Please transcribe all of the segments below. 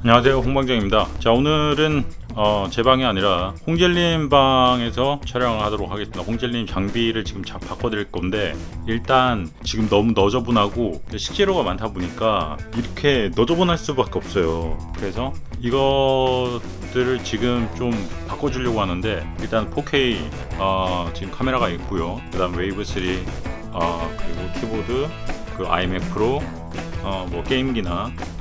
안녕하세요 홍방정입니다. 자 오늘은 어, 제 방이 아니라 홍젤님 방에서 촬영을 하도록 하겠습니다. 홍젤님 장비를 지금 자, 바꿔드릴 건데 일단 지금 너무 너저분하고 식재료가 많다 보니까 이렇게 너저분할 수밖에 없어요. 그래서 이것들을 지금 좀 바꿔주려고 하는데 일단 4K 어, 지금 카메라가 있고요. 그 다음 웨이브 3 어, 그리고 키보드 그 iMac 프로 어, 뭐 게임기나 어,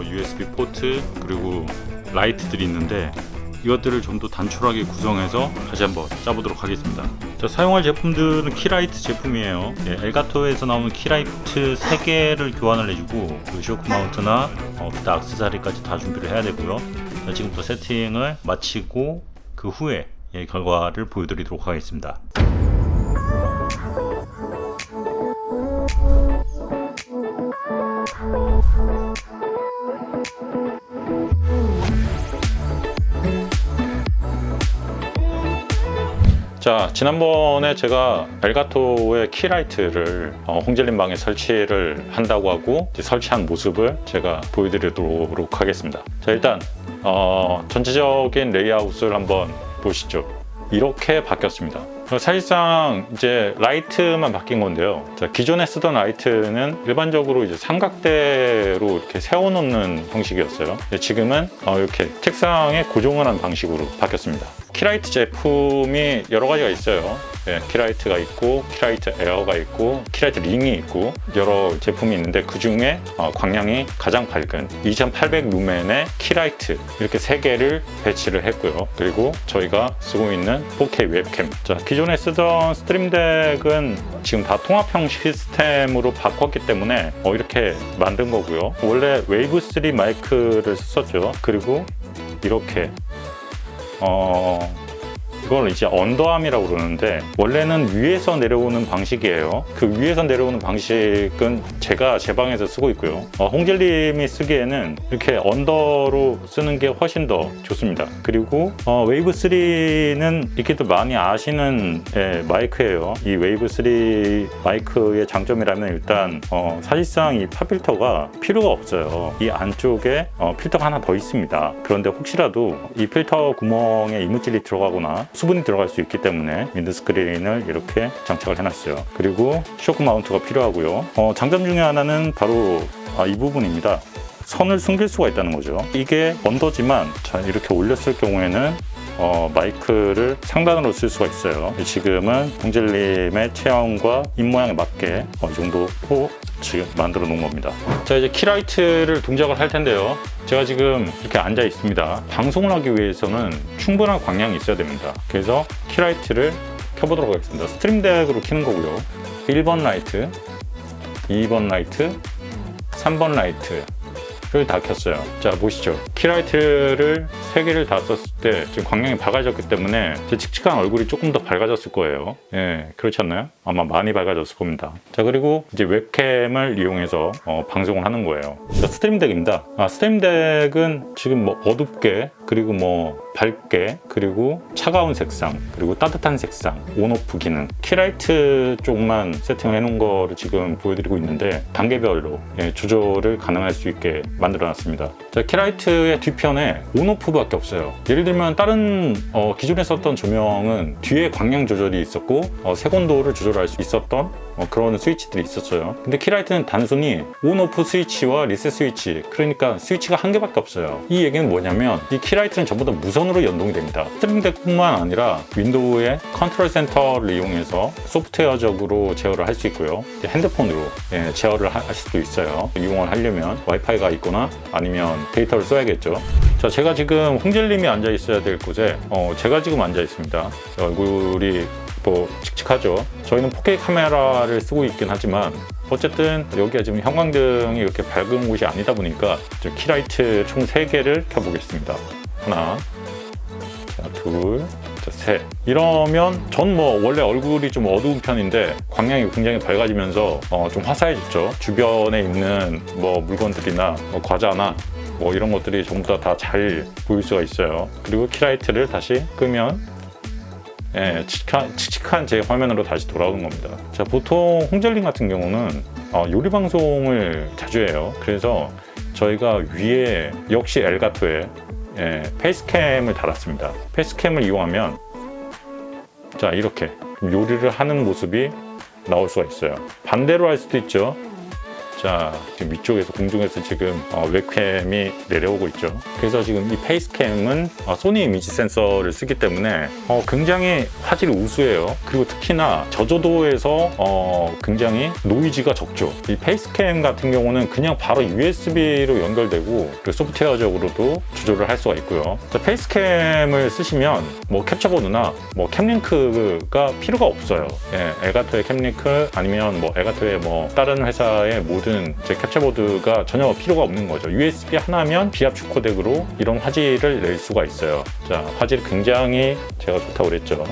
뭐 USB 포트 그리고 라이트들이 있는데 이것들을 좀 더 단촐하게 구성해서 다시 한번 짜보도록 하겠습니다. 자, 사용할 제품들은 키라이트 제품이에요. 예, 엘가토에서 나오는 키라이트 3개를 교환을 해주고 그 쇼크 마운트나 어, 기타 악세사리까지 다 준비를 해야 되고요. 자, 지금부터 세팅을 마치고 그 후에 예, 결과를 보여드리도록 하겠습니다. 자 지난번에 제가 엘가토의 키라이트를 어, 홍젤린 방에 설치를 한다고 하고 설치한 모습을 제가 보여드리도록 하겠습니다 자 일단 어, 전체적인 레이아웃을 한번 보시죠 이렇게 바뀌었습니다 사실상 이제 라이트만 바뀐 건데요. 자, 기존에 쓰던 라이트는 일반적으로 이제 삼각대로 이렇게 세워놓는 형식이었어요. 지금은 어, 이렇게 책상에 고정을 한 방식으로 바뀌었습니다. 키라이트 제품이 여러 가지가 있어요. 네, 키라이트가 있고, 키라이트 에어가 있고, 키라이트 링이 있고, 여러 제품이 있는데 그 중에 어, 광량이 가장 밝은 2800 루멘의 키라이트 이렇게 세 개를 배치를 했고요. 그리고 저희가 쓰고 있는 4K 웹캠. 자, 기존에 쓰던 스트림덱은 지금 다 통합형 시스템으로 바꿨기 때문에 어, 이렇게 만든 거고요. 원래 웨이브 3 마이크를 썼었죠. 그리고 이렇게 어, 이걸 이제 언더암이라고 그러는데 원래는 위에서 내려오는 방식이에요. 그 위에서 내려오는 방식은 제가 제 방에서 쓰고 있고요. 어, 홍젤님이 쓰기에는 이렇게 언더로 쓰는 게 훨씬 더 좋습니다. 그리고 어, 웨이브 3는 이렇게도 많이 아시는 예, 마이크예요. 이 웨이브 3 마이크의 장점이라면 일단 어, 사실상 이 팝필터가 필요가 없어요. 이 안쪽에 어, 필터가 하나 더 있습니다. 그런데 혹시라도 이 필터 구멍에 이물질이 들어가거나 수분이 들어갈 수 있기 때문에 윈드 스크린을 이렇게 장착을 해놨어요. 그리고 쇼크 마운트가 필요하고요. 어, 장점 중에 하나는 바로 아, 이 부분입니다. 선을 숨길 수가 있다는 거죠. 이게 언더지만 자, 이렇게 올렸을 경우에는 어, 마이크를 상단으로 쓸 수가 있어요. 지금은 홍젤님의 체형과 입 모양에 맞게 어느 정도 포 지금 만들어 놓은 겁니다. 자 이제 키라이트를 동작을 할 텐데요. 제가 지금 이렇게 앉아 있습니다. 방송을 하기 위해서는 충분한 광량이 있어야 됩니다. 그래서 키라이트를 켜보도록 하겠습니다. 스트림덱으로 켜는 거고요. 1번 라이트, 2번 라이트, 3번 라이트, 를다 켰어요. 자 보시죠. 키라이트를 세 개를 다 썼을 때 지금 광량이 밝아졌기 때문에 제 칙칙한 얼굴이 조금 더 밝아졌을 거예요. 예, 그렇지 않나요? 아마 많이 밝아졌을 겁니다. 자 그리고 이제 웹캠을 이용해서 어, 방송을 하는 거예요. 자, 스트림덱입니다. 아, 스트림덱은 지금 뭐 어둡게 그리고 뭐 밝게 그리고 차가운 색상 그리고 따뜻한 색상 온오프 기능 키라이트 쪽만 세팅을 해놓은 거를 지금 보여드리고 있는데 단계별로 예, 조절을 가능할 수 있게 만들어 놨습니다. 자, 키라이트의 뒤편에 온오프밖에 없어요. 예를 들면 다른 어, 기존에 썼던 조명은 뒤에 광량 조절이 있었고 어, 색온도를 조절할 수 있었던 어, 그런 스위치들이 있었어요. 근데 키라이트는 단순히 온오프 스위치와 리셋 스위치 그러니까 스위치가 한 개밖에 없어요. 이 얘기는 뭐냐면 이 키라이트는 전부 다 무선으로 연동이 됩니다. 스트림덱뿐만 아니라 윈도우의 컨트롤 센터를 이용해서 소프트웨어적으로 제어를 할 수 있고요. 핸드폰으로 예, 제어를 하- 할 수도 있어요. 이용을 하려면 와이파이가 있거나 아니면 데이터를 써야겠죠. 자, 제가 지금 홍젤님이 앉아 있어야 될 곳에 어, 제가 지금 앉아 있습니다. 얼굴이 뭐 칙칙하죠. 저희는 4K 카메라를 쓰고 있긴 하지만 어쨌든 여기가 지금 형광등이 이렇게 밝은 곳이 아니다 보니까 저 키라이트 총 3개를 켜보겠습니다. 하나, 자, 둘, 자, 셋. 이러면 전 뭐 원래 얼굴이 좀 어두운 편인데 광량이 굉장히 밝아지면서 어, 좀 화사해졌죠. 주변에 있는 뭐 물건들이나 뭐 과자나 뭐 이런 것들이 전부 다 잘 보일 수가 있어요. 그리고 키라이트를 다시 끄면 예, 칙칙한, 칙칙한 제 화면으로 다시 돌아오는 겁니다. 자, 보통 홍젤링 같은 경우는 어, 요리 방송을 자주 해요. 그래서 저희가 위에 역시 엘가토에 예, 페이스캠을 달았습니다. 페이스캠을 이용하면 자 이렇게 요리를 하는 모습이 나올 수가 있어요. 반대로 할 수도 있죠. 자, 지금 위쪽에서 공중에서 지금 어, 웹캠이 내려오고 있죠. 그래서 지금 이 페이스캠은 어, 소니 이미지 센서를 쓰기 때문에 어, 굉장히 화질이 우수해요. 그리고 특히나 저조도에서 어, 굉장히 노이즈가 적죠. 이 페이스캠 같은 경우는 그냥 바로 USB로 연결되고 그리고 소프트웨어적으로도 조절을 할 수가 있고요. 자, 페이스캠을 쓰시면 뭐 캡처보드나 뭐 캠링크가 필요가 없어요. 예, 엘가토의 캠링크 아니면 뭐 엘가토의 뭐 다른 회사의 모든 이제 캡처보드가 전혀 필요가 없는 거죠. USB 하나면 비압축 코덱으로 이런 화질을 낼 수가 있어요. 자, 화질 굉장히 제가 좋다고 그랬죠.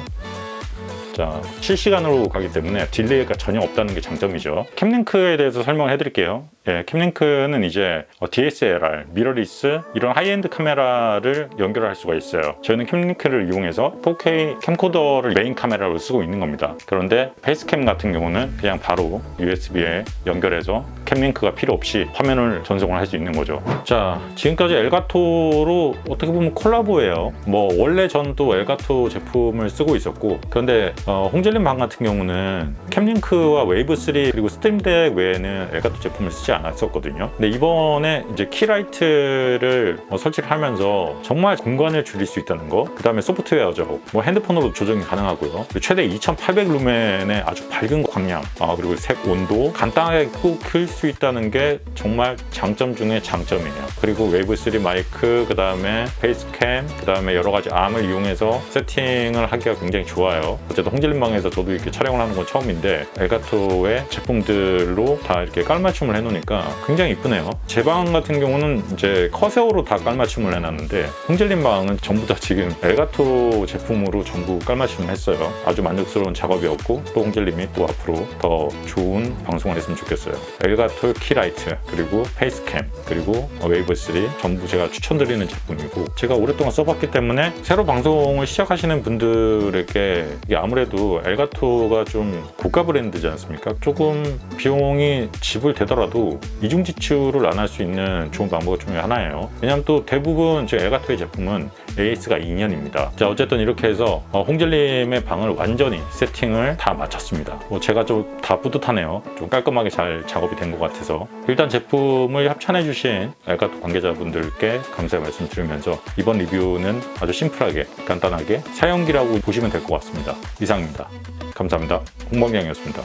자, 실시간으로 가기 때문에 딜레이가 전혀 없다는 게 장점이죠. 캠링크에 대해서 설명을 해드릴게요. 예, 캠링크는 이제 어, DSLR, 미러리스 이런 하이엔드 카메라를 연결할 수가 있어요. 저희는 캠링크를 이용해서 4K 캠코더를 메인 카메라로 쓰고 있는 겁니다. 그런데 페이스캠 같은 경우는 그냥 바로 USB에 연결해서 캠링크가 필요 없이 화면을 전송을 할 수 있는 거죠. 자, 지금까지 엘가토로 어떻게 보면 콜라보예요. 뭐 원래 전도 엘가토 제품을 쓰고 있었고 그런데 어, 홍젤린 방 같은 경우는 캠링크와 웨이브 3 그리고 스트림덱 외에는 엘가토 제품을 쓰지 않 았었거든요. 근데 이번에 이제 키라이트를 어, 설치를 하면서 정말 공간을 줄일 수 있다는 거. 그 다음에 소프트웨어죠. 뭐 핸드폰으로 조정이 가능하고요. 최대 2,800 루멘의 아주 밝은 광량, 아, 그리고 색 온도 간단하게 꾹클 수 있다는 게 정말 장점 중에 장점이에요. 그리고 웨이브 3 마이크, 그 다음에 페이스캠, 그 다음에 여러 가지 암을 이용해서 세팅을 하기가 굉장히 좋아요. 어쨌든 홍질린 방에서 저도 이렇게 촬영을 하는 건 처음인데 엘가토의 제품들로 다 이렇게 깔맞춤을 해놓으니까 굉장히 이쁘네요. 제 방 같은 경우는 이제 커세어로 다 깔맞춤을 해놨는데 홍젤린 방은 전부 다 지금 엘가토 제품으로 전부 깔맞춤을 했어요. 아주 만족스러운 작업이었고 또 홍젤님이 또 앞으로 더 좋은 방송을 했으면 좋겠어요. 엘가토 키라이트 그리고 페이스캠 그리고 웨이브 3 전부 제가 추천드리는 제품이고 제가 오랫동안 써봤기 때문에 새로 방송을 시작하시는 분들에게 이게 아무래도 엘가토가 좀 고가 브랜드지 않습니까? 조금 비용이 지불되더라도 이중 지출을 안 할 수 있는 좋은 방법 중에 하나예요. 왜냐하면 또 대부분 제 엘가토의 제품은 AS가 2년입니다. 자 어쨌든 이렇게 해서 어, 홍젤님의 방을 완전히 세팅을 다 마쳤습니다. 뭐 제가 좀 다 뿌듯하네요. 좀 깔끔하게 잘 작업이 된 것 같아서 일단 제품을 협찬해 주신 엘가토 관계자분들께 감사의 말씀 드리면서 이번 리뷰는 아주 심플하게 간단하게 사용기라고 보시면 될 것 같습니다. 이상입니다. 감사합니다. 홍범경이었습니다.